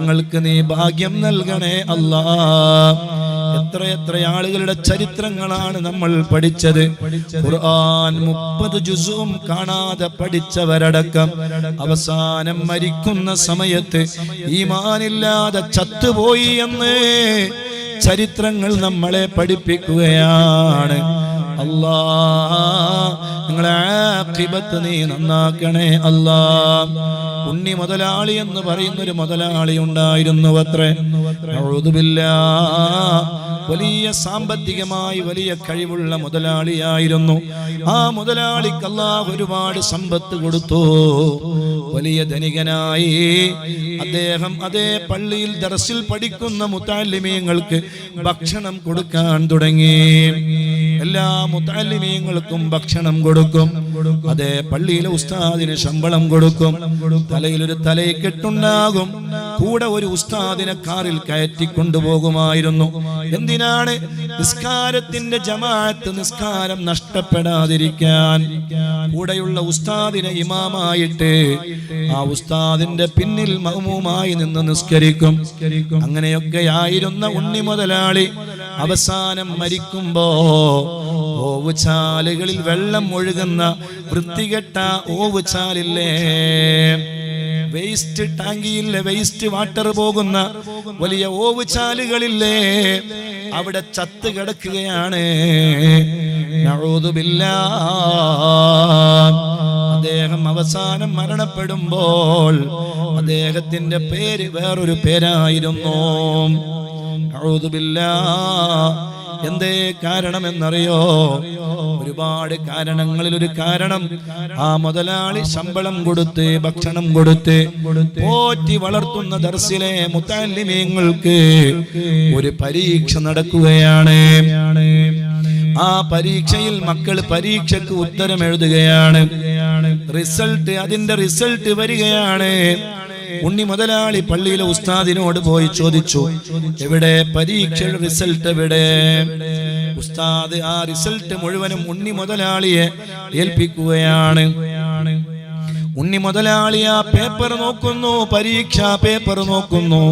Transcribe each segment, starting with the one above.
ഞങ്ങൾക്ക് നീ ഭാഗ്യം നൽകണേ അല്ലാ. എത്ര എത്ര ആളുകളുടെ ചരിത്രങ്ങളാണ് നമ്മൾ പഠിച്ചത്. ഖുർആൻ മുപ്പത് ജുസും കാണാതെ പഠിച്ചവരടക്കം അവസാനം മരിക്കുന്ന സമയത്ത് ഈമാനില്ലാതെ ചത്തുപോയി എന്ന് ചരിത്രങ്ങൾ നമ്മളെ പഠിപ്പിക്കുകയാണ്. അല്ലാ. നിങ്ങളെ ആഖിബത്ത് നീ നന്നാക്കണേ അല്ലാ ഉണ്ണി മുതലാളി എന്ന് പറയുന്ന ഒരു മുതലാളി ഉണ്ടായിരുന്നു അത്രേ. വലിയ സാമ്പത്തികമായി വലിയ കഴിവുള്ള മുതലാളിയായിരുന്നു. ആ മുതലാളിക്ക് ഒരുപാട് സമ്പത്ത് കൊടുത്തു. വലിയ ധനികനായി. അദ്ദേഹം അതേ പള്ളിയിൽ ദർസിൽ പഠിക്കുന്ന മുത്താലിമീങ്ങൾക്ക് ഭക്ഷണം കൊടുക്കാൻ തുടങ്ങി. എല്ലാ മുത്താലിമീങ്ങൾക്കും ഭക്ഷണം കൊടുക്കും. അതേ പള്ളിയിലെ ഉസ്താദിന് ശമ്പളം കൊടുക്കും. തലയിൽ ഒരു തലയെക്കെട്ടുണ്ടാകും കൂടെ ഒരു ഉസ്താദിനെ കാറിൽ കയറ്റി കൊണ്ടുപോകുമായിരുന്നു. എന്തിനാണ്? നിസ്കാരത്തിന്റെ ജമാഅത്ത് നിസ്കാരം നഷ്ടപ്പെടാതിരിക്കാൻ. കൂടെയുള്ള ഉസ്താദിനെ ഇമാമായിട്ട് ആ ഉസ്താദിന്റെ പിന്നിൽ മഹമൂമായി നിന്ന് നിസ്കരിക്കും. അങ്ങനെയൊക്കെ ആയിരുന്ന ഉണ്ണി മുതലാളി അവസാനം മരിക്കുമ്പോ ഓവുചാലുകളിൽ വെള്ളം ഒഴുകുന്ന വൃത്തികെട്ട ഓവുചാലില്ലേ വേസ്റ്റ് ടാങ്കിയിലെ വേസ്റ്റ് വാട്ടർ പോകുന്ന വലിയ ഓവുചാലുകളില്ലേ അവിടെ ചത്ത് കിടക്കുകയാണ്. അദ്ദേഹം അവസാനം മരണപ്പെടുമ്പോൾ അദ്ദേഹത്തിന്റെ പേര് വേറൊരു പേരായിരുന്നു. എന്തേ കാരണമെന്നറിയോ ഒരുപാട് കാരണങ്ങളിൽ ഒരു കാരണം. ആ മുതലാളി ശമ്പളം കൊടുത്ത് ഭക്ഷണം കൊടുത്ത് പോറ്റി വളർത്തുന്ന ദർസിലെ മുത്താലിമീങ്ങൾക്ക് ഒരു പരീക്ഷ നടക്കുകയാണ്. ആ പരീക്ഷയിൽ മക്കൾ പരീക്ഷക്ക് ഉത്തരം എഴുതുകയാണ്. റിസൾട്ട് അതിന്റെ റിസൾട്ട് വരികയാണ്. ഉണ്ണി മുതലാളി പള്ളിയിലെ ഉസ്താദിനോട് പോയി ചോദിച്ചു എവിടെ? പരീക്ഷയുടെ റിസൾട്ട് എവിടെ? ഉസ്താദ് ആ റിസൾട്ട് മുഴുവനും ഉണ്ണി മുതലാളിയെ ഏൽപ്പിക്കുകയാണ്. ഉണ്ണി മുതലാളി ആ പേപ്പർ നോക്കുന്നു പരീക്ഷാ പേപ്പർ നോക്കുന്നു.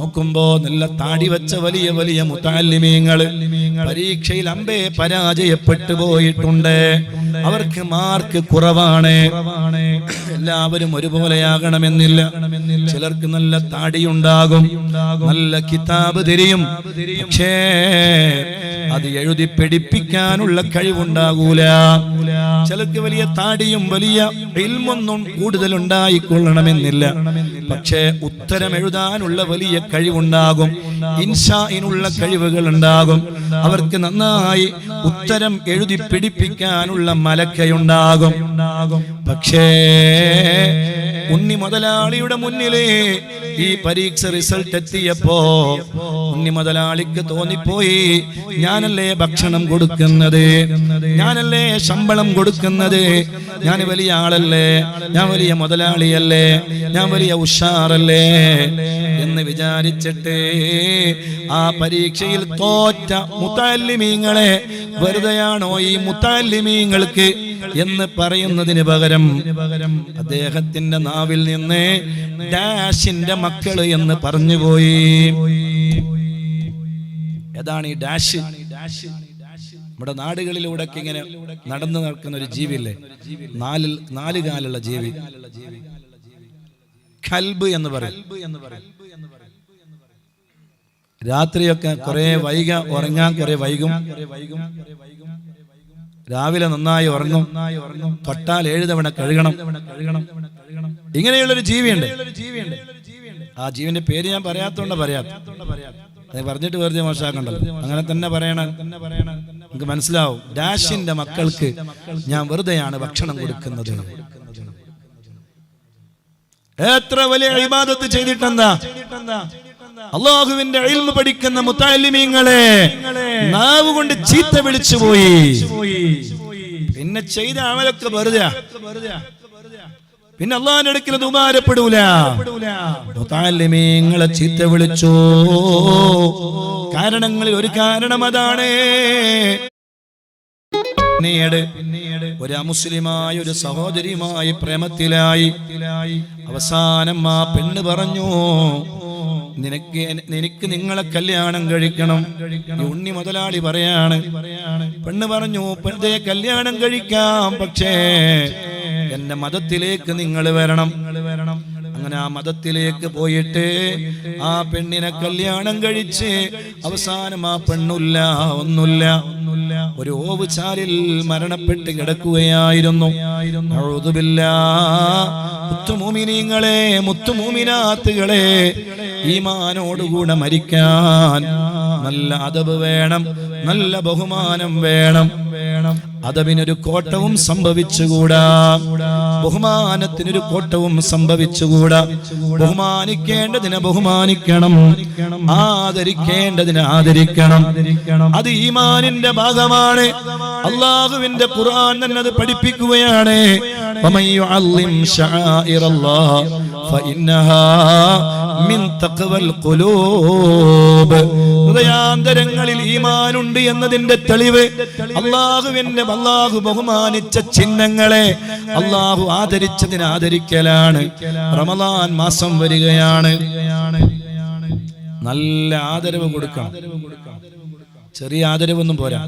നോക്കുമ്പോ നല്ല താടി വെച്ച വലിയ വലിയ മുത്താലിമീങ്ങൾ പരീക്ഷയിൽ അമ്പേ പരാജയപ്പെട്ടു പോയിട്ടുണ്ട്. അവർക്ക് മാർക്ക് കുറവാണ്. എല്ലാവരും ഒരുപോലെയാകണമെന്നില്ല. ചിലർക്ക് നല്ല താടിയുണ്ടാകും. നല്ല കിതാബ് തിരിയും പക്ഷേ അത് എഴുതി പിടിപ്പിക്കാനുള്ള കഴിവുണ്ടാകൂല. ചിലർക്ക് വലിയ താടിയും വലിയ ഇൽമൊന്നും കൂടുതൽ ഉണ്ടായിക്കൊള്ളണമെന്നില്ല പക്ഷേ ഉത്തരം എഴുതാനുള്ള വലിയ കഴിവുണ്ടാകും. ഇൻഷായിനുള്ള കഴിവുകൾ ഉണ്ടാകും അവർക്ക് നന്നായി ഉത്തരം എഴുതി പിടിപ്പിക്കാനുള്ള മലക്കയുണ്ടാകും. പക്ഷേ ഉണ്ണി മുതലാളിയുടെ മുന്നിലേ ഈ പരീക്ഷ റിസൾട്ട് എത്തിയപ്പോ ഉണ്ണി മുതലാളിക്ക് തോന്നിപ്പോയി. ഞാനല്ലേ ഭക്ഷണം കൊടുക്കുന്നത്? ഞാനല്ലേ ശമ്പളം കൊടുക്കുന്നത്? ഞാൻ വലിയ ആളല്ലേ? ഞാൻ വലിയ മുതലാളിയല്ലേ? ഞാൻ വലിയ ഉഷാറല്ലേ? എന്ന് വിചാരിച്ചിട്ട് ആ പരീക്ഷയിൽ തോറ്റ മുത്താലിമീങ്ങളെ വെറുതെയാണോ ഈ മുത്താലിമീങ്ങൾക്ക് എന്ന് പറയുന്നതിന് പകരം അദ്ദേഹത്തിന്റെ നാവിൽ നിന്ന് ഡാഷിന്റെ മക്കൾ എന്ന് പറഞ്ഞുപോയി. ഏതാണ് ഈ ഡാഷ്. നമ്മുടെ നാടുകളിലൂടെ ഇങ്ങനെ നടന്നു നടക്കുന്ന ഒരു ജീവില്ലേ നാലിൽ നാല് കാലുള്ള ജീവി. കൽബ് എന്ന് പറയും. രാത്രിയൊക്കെ കുറെ വൈക ഉറങ്ങാൻ കുറെ വൈകും. രാവിലെ നന്നായി ഉറങ്ങും. തൊട്ടാൽ ഏഴ് തവണ കഴുകണം. ഇങ്ങനെയുള്ളൊരു ജീവിയുണ്ട്. ആ ജീവന്റെ പേര് ഞാൻ പറയാത്തോണ്ട് പറയാത്ത പറഞ്ഞിട്ട് വെറുതെ മോശമാക്കണ്ടല്ലോ. അങ്ങനെ തന്നെ പറയണം. നിങ്ങൾക്ക് മനസ്സിലാവും. ഡാഷിന്റെ മക്കൾക്ക് ഞാൻ വെറുതെയാണ് ഭക്ഷണം കൊടുക്കുന്നത്. എത്ര വലിയ ഇബാദത്ത് ചെയ്തിട്ടെന്താ? അള്ളാഹുവിന്റെ അഴിമ പഠിക്കുന്ന മുത്താലിമീങ്ങളെ നാവ് കൊണ്ട് ചീത്ത വിളിച്ചു പോയി പിന്നെ ചെയ്ത അമലൊക്കെ വെറുതെ പിന്നെ അള്ളാഹിന്റെ അടുക്കൽ അത് ഉപകാരപ്പെടൂല. ചീത്ത വിളിച്ചു? കാരണങ്ങളിൽ ഒരു കാരണം അതാണ്. പിന്നീട് ഒരു അമുസ്ലിമായ ഒരു സഹോദരിയുമായി പ്രേമത്തിലായി. അവസാനം ആ പെണ്ണ് പറഞ്ഞു നിനക്ക് നിനക്ക് നിങ്ങളെ കല്യാണം കഴിക്കണം. ഉണ്ണി മുതലാളി പറയാണ്. പെണ്ണ് പറഞ്ഞു പെണ്ണെ കല്യാണം കഴിക്കാം പക്ഷേ എന്റെ മതത്തിലേക്ക് നിങ്ങൾ വരണം. അങ്ങനെ ആ മതത്തിലേക്ക് പോയിട്ട് ആ പെണ്ണിനെ കല്യാണം കഴിച്ച് അവസാനം ആ പെണ്ണുല്ല ഒന്നുമില്ല ഒരു ഓവ് മരണപ്പെട്ട് കിടക്കുകയായിരുന്നു. മുത്തുമൂമിനീങ്ങളെ മുത്തുമൂമിനാത്തുകളെ ഈമാനോടുകൂടെ മരിക്കാൻ നല്ല അതവ് വേണം നല്ല ബഹുമാനം വേണം. അതവിനൊരു കോട്ടവും സംഭവിച്ചുകൂടാ. ബഹുമാനത്തിനൊരു കോട്ടവും സംഭവിച്ചുകൂടാ? ബഹുമാനിക്കേണ്ടതിനെ ബഹുമാനിക്കണം. ആദരിക്കേണ്ടതിനെ ആദരിക്കണം. അത് ഈമാനിന്റെ ഭാഗമാണ്. അള്ളാഹുവിന്റെ ഖുർആൻ തന്നെ അത് പഠിപ്പിക്കുകയാണ്. ഹൃദയാന്തരങ്ങളിൽ ഈമാനുണ്ട് എന്നതിന്റെ തെളിവ്. അള്ളാഹുവിന്റെ അള്ളാഹു ബഹുമാനിച്ച ചിഹ്നങ്ങളെ അള്ളാഹു ആദരിച്ചതിന് ആദരിക്കലാണ്. റമദാൻ മാസം വരികയാണ്. നല്ല ആദരവ് കൊടുക്കണം. ചെറിയ ആദരവൊന്നും പോരാ.